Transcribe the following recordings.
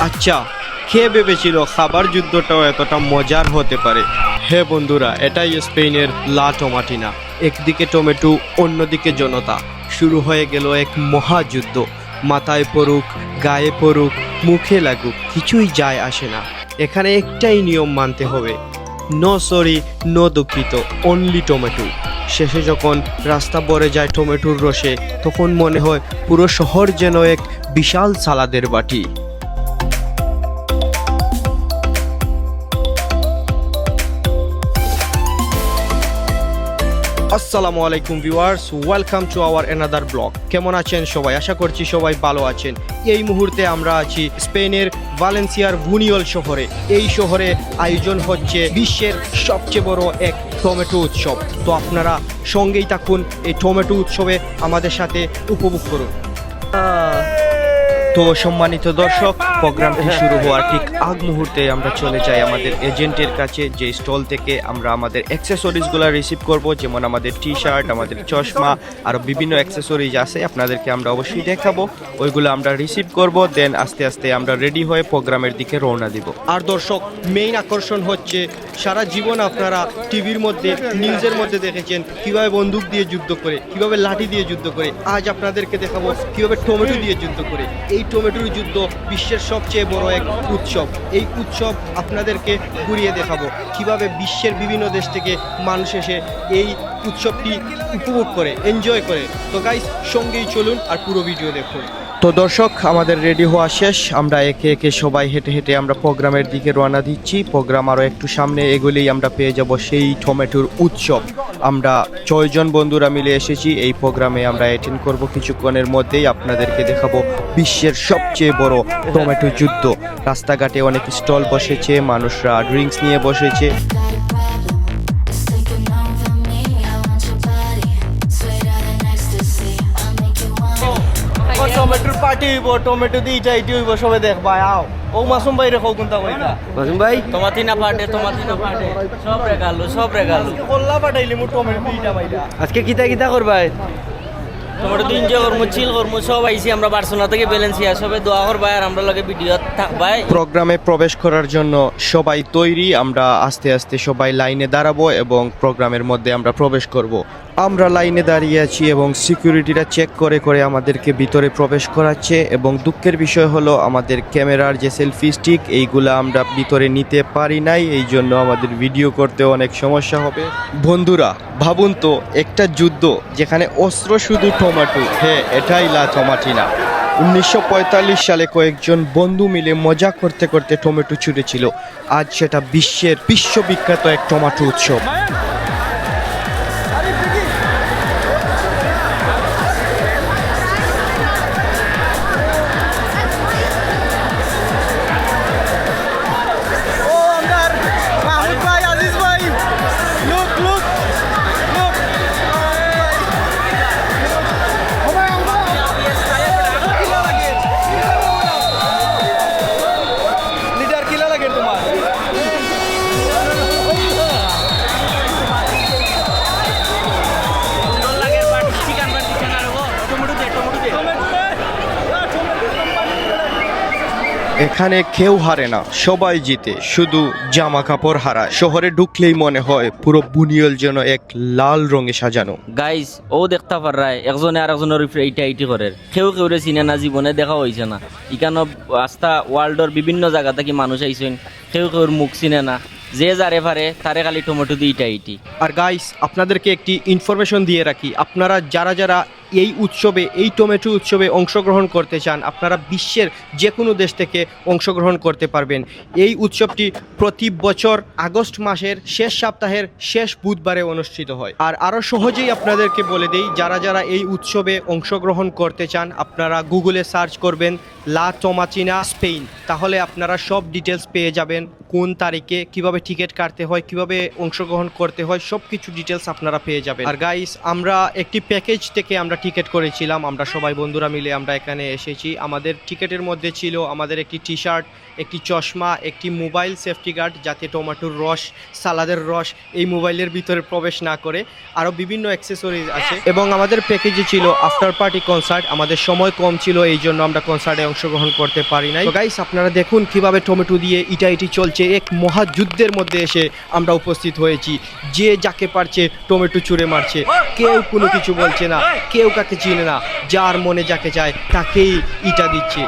আচ্ছা খেয়ে ভেবেছিল খাবার যুদ্ধটাও এতটা মজার হতে পারে? হে বন্ধুরা, এটাই স্পেনের লা টমাটিনা। একদিকে টমেটো, অন্যদিকে জনতা। শুরু হয়ে গেল এক মহাযুদ্ধ। মাথায় পড়ুক, গায়ে পড়ুক, মুখে লাগুক, কিছুই যায় আসে না। এখানে একটাই নিয়ম মানতে হবে। নো সরি নো দুঃখিত অনলি টমেটো শেষে যখন রাস্তা ভরে যায় টমেটোর রসে, তখন মনে হয় পুরো শহর যেন এক বিশাল সালাদের বাটি। আসসালামু আলাইকুম viewers welcome to our another blog কেমন আছেন সবাই? আশা করছি সবাই ভালো আছেন। এই মুহূর্তে আমরা আছি স্পেনের ভালেন্সিয়ার ভুনিয়ল শহরে। এই শহরে আয়োজন হচ্ছে বিশ্বের সবচেয়ে বড় এক টমেটো উৎসব। তো আপনারা সঙ্গেই থাকুন, এই টমেটো উৎসবে আমাদের সাথে উপভোগ করুন। তো সম্মানিত দর্শক, প্রোগ্রামটি শুরু হওয়ার ঠিক আগ মুহূর্তে আমরা চলে যাই আমাদের এজেন্টের কাছে, যে স্টল থেকে আমরা আমাদের অ্যাক্সেসরিজগুলো রিসিভ করব, যেমন আমাদের টি শার্ট আমাদের চশমা, আর বিভিন্ন অ্যাক্সেসরিজ আছে, আপনাদেরকে আমরা অবশ্যই দেখাবো। ওইগুলো আমরা রিসিভ করব দেন আস্তে আস্তে আমরা রেডি হয়ে প্রোগ্রামের দিকে রওনা দিব। আর দর্শক মেইন আকর্ষণ হচ্ছে, সারা জীবন আপনারা টিভির মধ্যে নিউজের মধ্যে দেখেছেন, কীভাবে বন্দুক দিয়ে যুদ্ধ করে, কীভাবে লাঠি দিয়ে যুদ্ধ করে, আজ আপনাদেরকে দেখাবো, কীভাবে টমেটো দিয়ে যুদ্ধ করে। এই টমেটোর যুদ্ধ বিশ্বের সবচেয়ে বড় এক উৎসব। এই উৎসব আপনাদেরকে ঘুরিয়ে দেখাবো কীভাবে বিশ্বের বিভিন্ন দেশ থেকে মানুষ এসে এই উৎসবটি উপভোগ করে এনজয় করে। তো গাইস সঙ্গেই চলুন আর পুরো ভিডিও দেখুন। তো দর্শক, আমাদের রেডি হওয়া শেষ। আমরা একে একে সবাই হেঁটে হেঁটে আমরা প্রোগ্রামের দিকে রওনা দিচ্ছি। প্রোগ্রাম আরও একটু সামনে এগোলেই আমরা পেয়ে যাব সেই টমেটোর উৎসব। আমরা ছয়জন বন্ধুরা মিলে এসেছি। এই প্রোগ্রামে আমরা অ্যাটেন্ড করব কিছুক্ষণের মধ্যেই। আপনাদেরকে দেখাবো বিশ্বের সবচেয়ে বড় টমেটো যুদ্ধ। রাস্তাঘাটে অনেক স্টল বসেছে, মানুষরা ড্রিঙ্কস নিয়ে বসেছে। টমেটোর হইব টমেটো দিয়ে চাই ইটি হইব সবাই দেখবা আও। ও মাসুম ভাই রেখো কোনটা কইতা মাসুম ভাই? তোমার তিনা পাটে তোমার তিনা পাটে। সব রেগালো সব রেগালো কল্লা পাঠাইলি মু টমেটো দিয়ে ইটা আজকে কিতা কিতা করবাই? দিন যে আমরা বার্সেলোনা থেকে ব্যালেন্সিয়া সবে দোয়া করবাই আর ভিডিও প্রোগ্রামে প্রবেশ করার জন্য সবাই তৈরি, আমরা আস্তে আস্তে সবাই লাইনে দাঁড়াবো এবং প্রোগ্রামের মধ্যে আমরা প্রবেশ করব। আমরা লাইনে দাঁড়িয়ে আছি এবং সিকিউরিটিরা চেক করে করে আমাদেরকে ভিতরে প্রবেশ করাচ্ছে এবং দুঃখের বিষয় হলো আমাদের ক্যামেরার যে সেলফি স্টিক এইগুলো আমরা ভিতরে নিতে পারি নাই, এই জন্য আমাদের ভিডিও করতে অনেক সমস্যা হবে। বন্ধুরা, ভাবুন তো, একটা যুদ্ধ যেখানে অস্ত্র শুধু টমাটো। হ্যাঁ এটাই লা টমাটিনা। উনিশশো পঁয়তাল্লিশ সালে কয়েকজন বন্ধু মিলে মজা করতে করতে টমেটো ছুটেছিল আজ সেটা বিশ্বের বিশ্ববিখ্যাত এক টমাটো উৎসব। এখানে কেউ হারে না সবাই জিতে। শুধু জামা কাপড় হারায়। শহরে ঢুকলেই মনে হয় পুরো বুনিয়ল যেন এক লাল রঙে সাজানো। গাইস ও দেখতে পারায় একজনে আর একজনের উপরে এইটা এইটি করে। কেউ কেউ রে চিনে না জীবনে দেখা হয়েছে না। ইকানো আস্তা ওয়ার্ল্ডর বিভিন্ন জায়গা থেকে মানুষ আইছেন। কেউ কেউর মুখ চিনে না। যে যারে পারে তারে খালি টমেটো দিয়ে ইটা ইটি আর গাইস আপনাদেরকে একটি ইনফরমেশন দিয়ে রাখি। আপনারা যারা যারা এই উৎসবে, এই টমেটো উৎসবে অংশগ্রহণ করতে চান, আপনারা বিশ্বের যে কোনো দেশ থেকে অংশগ্রহণ করতে পারবেন। এই উৎসবটি প্রতি বছর আগস্ট মাসের শেষ সপ্তাহের শেষ বুধবারে অনুষ্ঠিত হয়। আর আরও সহজেই আপনাদেরকে বলে দেই, যারা যারা এই উৎসবে অংশগ্রহণ করতে চান, আপনারা গুগলে সার্চ করবেন লা টমাচিনা স্পেন তাহলে আপনারা সব ডিটেলস পেয়ে যাবেন, কোন তারিখে কীভাবে টিকিট কাটতে হয়, কীভাবে অংশগ্রহণ করতে হয় সব কিছু ডিটেলস আপনারা পেয়ে যাবেন। আর গাইস, আমরা একটি প্যাকেজ থেকে আমরা টিকিট করেছিলাম, আমরা সবাই বন্ধুরা মিলে আমরা এখানে এসেছি। আমাদের টিকিটের মধ্যে ছিল আমাদের একটি টি শার্ট একটি চশমা, একটি মোবাইল সেফটি গার্ড যাতে টমেটোর রস, সালাদের রস এই মোবাইলের ভিতরে প্রবেশ না করে। আরও বিভিন্ন অ্যাক্সেসরিজ আছে। এবং আমাদের প্যাকেজে ছিল আফটার পার্টি কনসার্ট আমাদের সময় কম ছিল, এই জন্য আমরা কনসার্টে অংশগ্রহণ করতে পারি নাই। গাইস আপনারা দেখুন কীভাবে টমেটো দিয়ে ইটাইটি চলছে। এক মহাযুদ্ধের মধ্যে এসে আমরা উপস্থিত হয়েছি। যে যাকে পারছে টমেটো চুরে মারছে। কেউ কোনো কিছু বলছে না। কেউ কাকে চিনে না? যার মনে যাকে চায় তাকেই ইটা দিচ্ছে।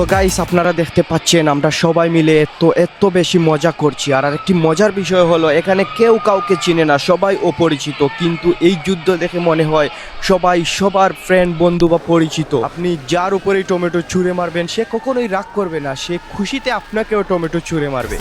তো গাইস আপনারা দেখতে পাচ্ছেন, আমরা সবাই মিলে এত এত বেশি মজা করছি। আর আরেকটি মজার বিষয় হলো, এখানে কেউ কাউকে চিনে না, সবাই অপরিচিত। কিন্তু এই যুদ্ধ দেখে মনে হয়, সবাই সবার ফ্রেন্ড বন্ধু বা পরিচিত। আপনি যার উপরেই টমেটো ছুঁড়ে মারবেন, সে কখনোই রাগ করবে না। সে খুশিতে আপনাকেও টমেটো ছুঁড়ে মারবে।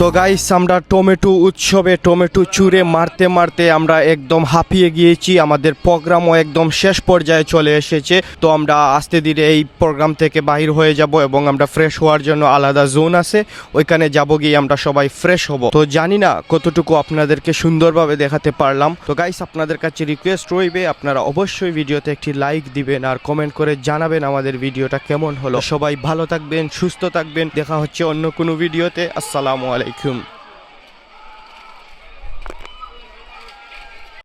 তো গাইস আমরা টমেটো উৎসবে টমেটো চুরে মারতে মারতে আমরা একদম হাঁপিয়ে গিয়েছি। আমাদের প্রোগ্রামও একদম শেষ পর্যায়ে চলে এসেছে। তো আমরা আস্তে ধীরে এই প্রোগ্রাম থেকে বাহির হয়ে যাব এবং আমরা ফ্রেশ হওয়ার জন্য আলাদা জোন আছে। ওইখানে যাব গিয়ে আমরা সবাই ফ্রেশ হব। তো জানি না কতটুকু আপনাদেরকে সুন্দরভাবে দেখাতে পারলাম। তো গাইস আপনাদের কাছে রিকোয়েস্ট রইবে, আপনারা অবশ্যই ভিডিওতে একটি লাইক দিবেন আর কমেন্ট করে জানাবেন আমাদের ভিডিওটা কেমন হলো। সবাই ভালো থাকবেন, সুস্থ থাকবেন। দেখা হচ্ছে অন্য কোনো ভিডিওতে। আসসালামু আলাইকুম। alaikum.